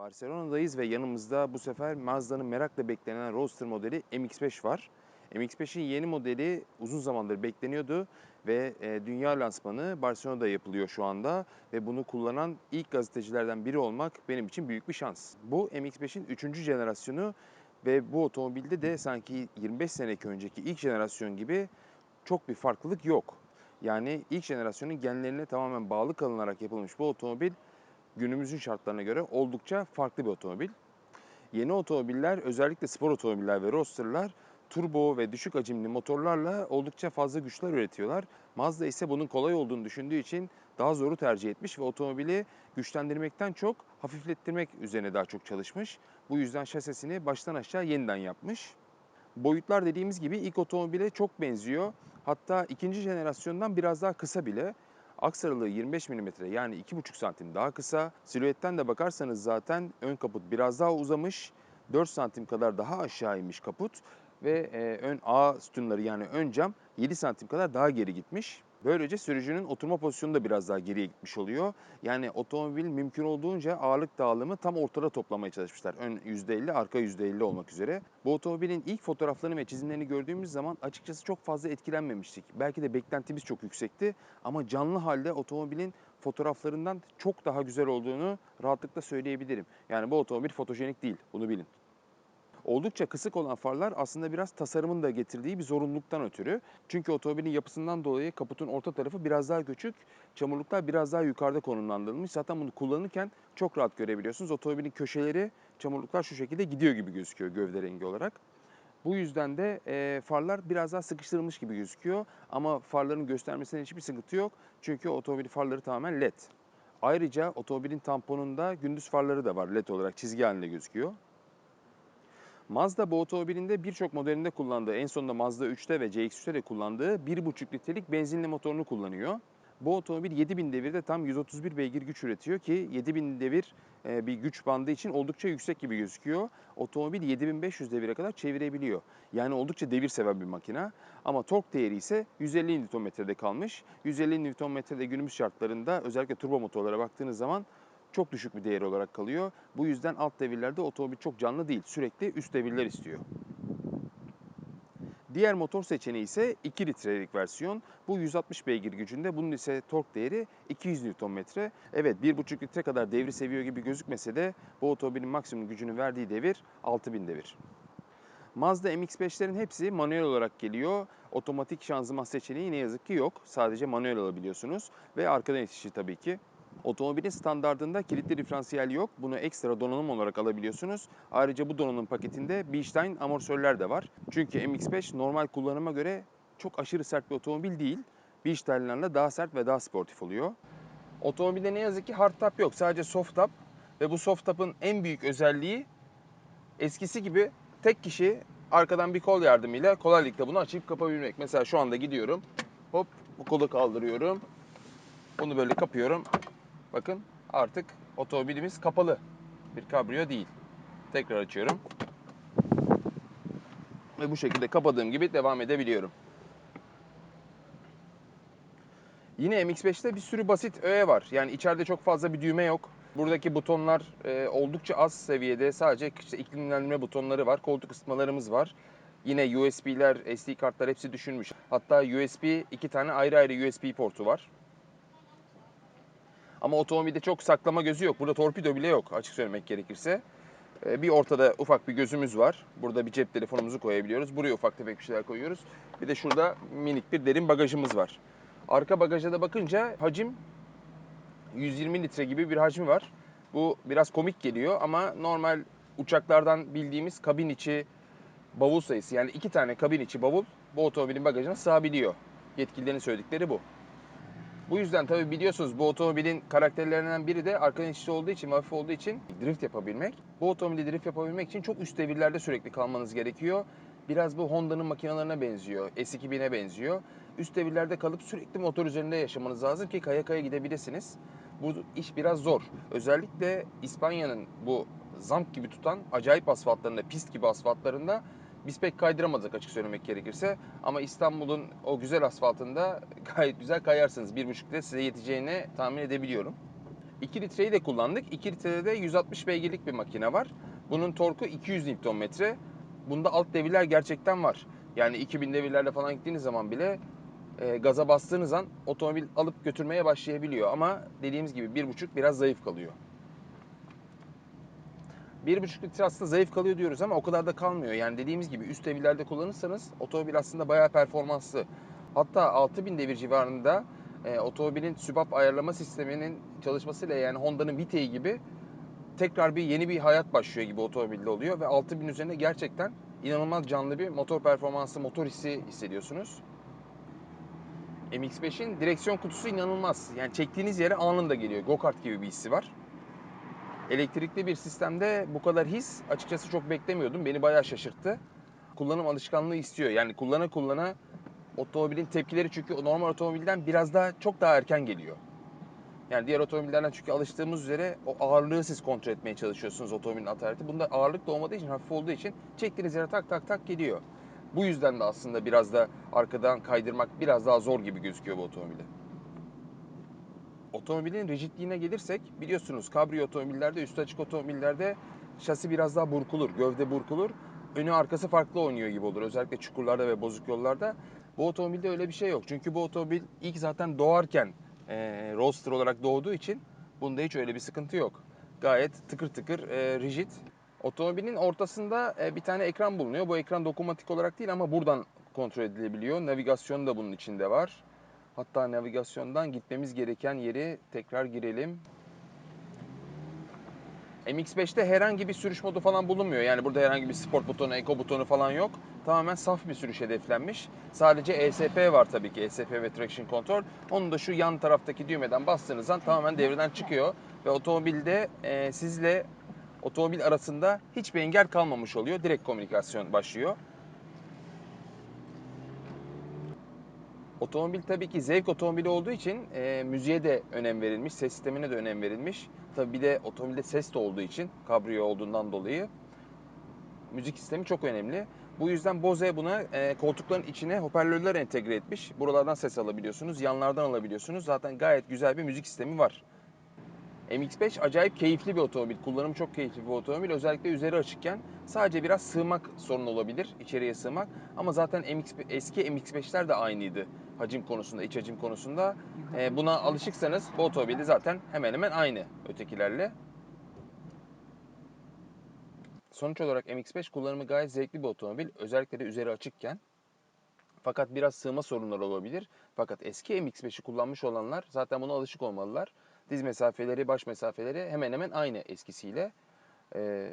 Barcelona'dayız ve yanımızda bu sefer Mazda'nın merakla beklenen Roadster modeli MX-5 var. MX-5'in yeni modeli uzun zamandır bekleniyordu ve e, dünya lansmanı Barcelona'da yapılıyor şu anda ve bunu kullanan ilk gazetecilerden biri olmak benim için büyük bir şans. Bu MX-5'in 3. jenerasyonu ve bu otomobilde de sanki 25 seneki önceki ilk jenerasyon gibi çok bir farklılık yok. Yani ilk jenerasyonun genlerine tamamen bağlı kalınarak yapılmış bu otomobil günümüzün şartlarına göre oldukça farklı bir otomobil. Yeni otomobiller özellikle spor otomobiller ve roadsterlar turbo ve düşük hacimli motorlarla oldukça fazla güçler üretiyorlar. Mazda ise bunun kolay olduğunu düşündüğü için daha zoru tercih etmiş ve otomobili güçlendirmekten çok hafiflettirmek üzerine daha çok çalışmış. Bu yüzden şasisini baştan aşağı yeniden yapmış. Boyutlar dediğimiz gibi ilk otomobile çok benziyor. Hatta ikinci jenerasyondan biraz daha kısa bile. Aks aralığı 25 mm yani 2,5 santim daha kısa. Silüetten de bakarsanız zaten ön kaput biraz daha uzamış. 4 santim kadar daha aşağı inmiş kaput. Ve e, ön A sütunları yani ön cam 7 santim kadar daha geri gitmiş. Böylece sürücünün oturma pozisyonu da biraz daha geriye gitmiş oluyor. Yani otomobil mümkün olduğunca ağırlık dağılımı tam ortada toplamaya çalışmışlar. Ön %50, arka %50 olmak üzere. Bu otomobilin ilk fotoğraflarını ve çizimlerini gördüğümüz zaman açıkçası çok fazla etkilenmemiştik. Belki de beklentimiz çok yüksekti ama canlı halde otomobilin fotoğraflarından çok daha güzel olduğunu rahatlıkla söyleyebilirim. Yani bu otomobil fotojenik değil, bunu bilin. Oldukça kısık olan farlar aslında biraz tasarımın da getirdiği bir zorunluluktan ötürü. Çünkü otomobilin yapısından dolayı kaputun orta tarafı biraz daha küçük, çamurluklar biraz daha yukarıda konumlandırılmış. Zaten bunu kullanırken çok rahat görebiliyorsunuz. Otomobilin köşeleri, çamurluklar şu şekilde gidiyor gibi gözüküyor gövde rengi olarak. Bu yüzden de e, farlar biraz daha sıkıştırılmış gibi gözüküyor. Ama farların göstermesine hiçbir sıkıntı yok. Çünkü otomobil farları tamamen led. Ayrıca otomobilin tamponunda gündüz farları da var led olarak çizgi halinde gözüküyor. Mazda bu otomobilinde birçok modelinde kullandığı, en sonunda Mazda 3'te ve CX-3'te de kullandığı 1.5 litrelik benzinli motorunu kullanıyor. Bu otomobil 7000 devirde tam 131 beygir güç üretiyor ki 7000 devir e, bir güç bandı için oldukça yüksek gibi gözüküyor. Otomobil 7500 devire kadar çevirebiliyor. Yani oldukça devir seven bir makina. Ama tork değeri ise 150 Nm'de kalmış. 150 Nm'de günümüz şartlarında özellikle turbo motorlara baktığınız zaman çok düşük bir değer olarak kalıyor. Bu yüzden alt devirlerde otomobil çok canlı değil. Sürekli üst devirler istiyor. Diğer motor seçeneği ise 2 litrelik versiyon. Bu 160 beygir gücünde. Bunun ise tork değeri 200 Nm. Evet 1,5 litre kadar devri seviyor gibi gözükmese de bu otomobilin maksimum gücünü verdiği devir 6000 devir. Mazda MX-5'lerin hepsi manuel olarak geliyor. Otomatik şanzıman seçeneği ne yazık ki yok. Sadece manuel alabiliyorsunuz ve arkadan itişi tabii ki. Otomobilin standartında kilitli diferansiyel yok. Bunu ekstra donanım olarak alabiliyorsunuz. Ayrıca bu donanım paketinde Bilstein amortisörler de var. Çünkü MX-5 normal kullanıma göre çok aşırı sert bir otomobil değil. Bilstein'lerle daha sert ve daha sportif oluyor. Otomobilde ne yazık ki hard top yok. Sadece soft top. Ve bu soft top'ın en büyük özelliği eskisi gibi tek kişi arkadan bir kol yardımıyla kolaylıkla bunu açıp kapabilmek. Mesela şu anda gidiyorum. Hop bu kolu kaldırıyorum. Bunu böyle kapıyorum. Bakın artık otomobilimiz kapalı. Bir kabrio değil. Tekrar açıyorum. Ve bu şekilde kapadığım gibi devam edebiliyorum. Yine MX-5'te bir sürü basit öğe var. Yani içeride çok fazla bir düğme yok. Buradaki butonlar e, oldukça az seviyede. Sadece işte iklimlendirme butonları var. Koltuk ısıtmalarımız var. Yine USB'ler, SD kartlar hepsi düşünmüş. Hatta USB iki tane ayrı ayrı USB portu var. Ama otomobilde çok saklama gözü yok. Burada torpido bile yok açık söylemek gerekirse. Ee, bir ortada ufak bir gözümüz var. Burada bir cep telefonumuzu koyabiliyoruz. Buraya ufak tefek bir şeyler koyuyoruz. Bir de şurada minik bir derin bagajımız var. Arka bagaja da bakınca hacim 120 litre gibi bir hacmi var. Bu biraz komik geliyor ama normal uçaklardan bildiğimiz kabin içi bavul sayısı yani iki tane kabin içi bavul bu otomobilin bagajına sığabiliyor. Yetkililerin söyledikleri bu. Bu yüzden tabi biliyorsunuz bu otomobilin karakterlerinden biri de arka inişli olduğu için, hafif olduğu için drift yapabilmek. Bu otomobili drift yapabilmek için çok üst devirlerde sürekli kalmanız gerekiyor. Biraz bu Honda'nın makinalarına benziyor, S2000'e benziyor. Üst devirlerde kalıp sürekli motor üzerinde yaşamanız lazım ki kaya kaya gidebilirsiniz. Bu iş biraz zor. Özellikle İspanya'nın bu zamp gibi tutan acayip asfaltlarında, pist gibi asfaltlarında biz pek kaydıramadık açık söylemek gerekirse. Ama İstanbul'un o güzel asfaltında gayet güzel kayarsınız. Bir buçuk litre size yeteceğini tahmin edebiliyorum. 2 litreyi de kullandık. 2 litrede de 160 beygirlik bir makine var. Bunun torku 200 Nm. Bunda alt devirler gerçekten var. Yani 2000 devirlerle falan gittiğiniz zaman bile e, gaza bastığınız an otomobil alıp götürmeye başlayabiliyor. Ama dediğimiz gibi 1.5 biraz zayıf kalıyor. 1.5 litre aslında zayıf kalıyor diyoruz ama o kadar da kalmıyor. Yani dediğimiz gibi üst devirlerde kullanırsanız otomobil aslında bayağı performanslı. Hatta 6000 devir civarında e, otomobilin sübap ayarlama sisteminin çalışmasıyla yani Honda'nın Vite'yi gibi tekrar bir yeni bir hayat başlıyor gibi otomobilde oluyor ve 6000 üzerinde gerçekten inanılmaz canlı bir motor performansı, motor hissi hissediyorsunuz. MX-5'in direksiyon kutusu inanılmaz. Yani çektiğiniz yere anında geliyor. Go-kart gibi bir hissi var. Elektrikli bir sistemde bu kadar his açıkçası çok beklemiyordum. Beni bayağı şaşırttı. Kullanım alışkanlığı istiyor. Yani kullana kullana otomobilin tepkileri çünkü normal otomobilden biraz daha çok daha erken geliyor. Yani diğer otomobillerden çünkü alıştığımız üzere o ağırlığı siz kontrol etmeye çalışıyorsunuz otomobilin atareti. Bunda ağırlık da olmadığı için, hafif olduğu için çektiğiniz yere tak tak tak geliyor. Bu yüzden de aslında biraz da arkadan kaydırmak biraz daha zor gibi gözüküyor bu otomobile. Otomobilin rigidliğine gelirsek biliyorsunuz kabrio otomobillerde, üstü açık otomobillerde şasi biraz daha burkulur, gövde burkulur. Önü arkası farklı oynuyor gibi olur özellikle çukurlarda ve bozuk yollarda. Bu otomobilde öyle bir şey yok. Çünkü bu otomobil ilk zaten doğarken e, roadster olarak doğduğu için bunda hiç öyle bir sıkıntı yok. Gayet tıkır tıkır e, rigid. Otomobilin ortasında e, bir tane ekran bulunuyor. Bu ekran dokunmatik olarak değil ama buradan kontrol edilebiliyor. Navigasyon da bunun içinde var. Hatta navigasyondan gitmemiz gereken yeri tekrar girelim. MX-5'te herhangi bir sürüş modu falan bulunmuyor. Yani burada herhangi bir sport butonu, eco butonu falan yok. Tamamen saf bir sürüş hedeflenmiş. Sadece ESP var tabii ki. ESP ve Traction Control. Onu da şu yan taraftaki düğmeden bastığınız an tamamen devreden çıkıyor. Ve otomobilde e, sizle otomobil arasında hiçbir engel kalmamış oluyor. Direkt komünikasyon başlıyor. Otomobil tabii ki zevk otomobili olduğu için e, müziğe de önem verilmiş, ses sistemine de önem verilmiş. Tabii bir de otomobilde ses de olduğu için, kabrio olduğundan dolayı müzik sistemi çok önemli. Bu yüzden Bose buna e, koltukların içine hoparlörler entegre etmiş. Buralardan ses alabiliyorsunuz, yanlardan alabiliyorsunuz. Zaten gayet güzel bir müzik sistemi var. MX-5 acayip keyifli bir otomobil. Kullanımı çok keyifli bir otomobil. Özellikle üzeri açıkken sadece biraz sığmak sorun olabilir. içeriye sığmak. Ama zaten MX, eski MX-5'ler de aynıydı. Hacim konusunda, iç hacim konusunda. Ee, buna alışıksanız bu otomobil zaten hemen hemen aynı ötekilerle. Sonuç olarak MX-5 kullanımı gayet zevkli bir otomobil. Özellikle de üzeri açıkken. Fakat biraz sığma sorunları olabilir. Fakat eski MX-5'i kullanmış olanlar zaten buna alışık olmalılar. Diz mesafeleri, baş mesafeleri hemen hemen aynı eskisiyle. Ee,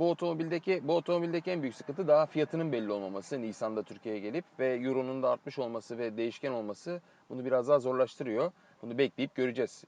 bu otomobildeki bu otomobildeki en büyük sıkıntı daha fiyatının belli olmaması. Nisan'da Türkiye'ye gelip ve Euro'nun da artmış olması ve değişken olması bunu biraz daha zorlaştırıyor. Bunu bekleyip göreceğiz.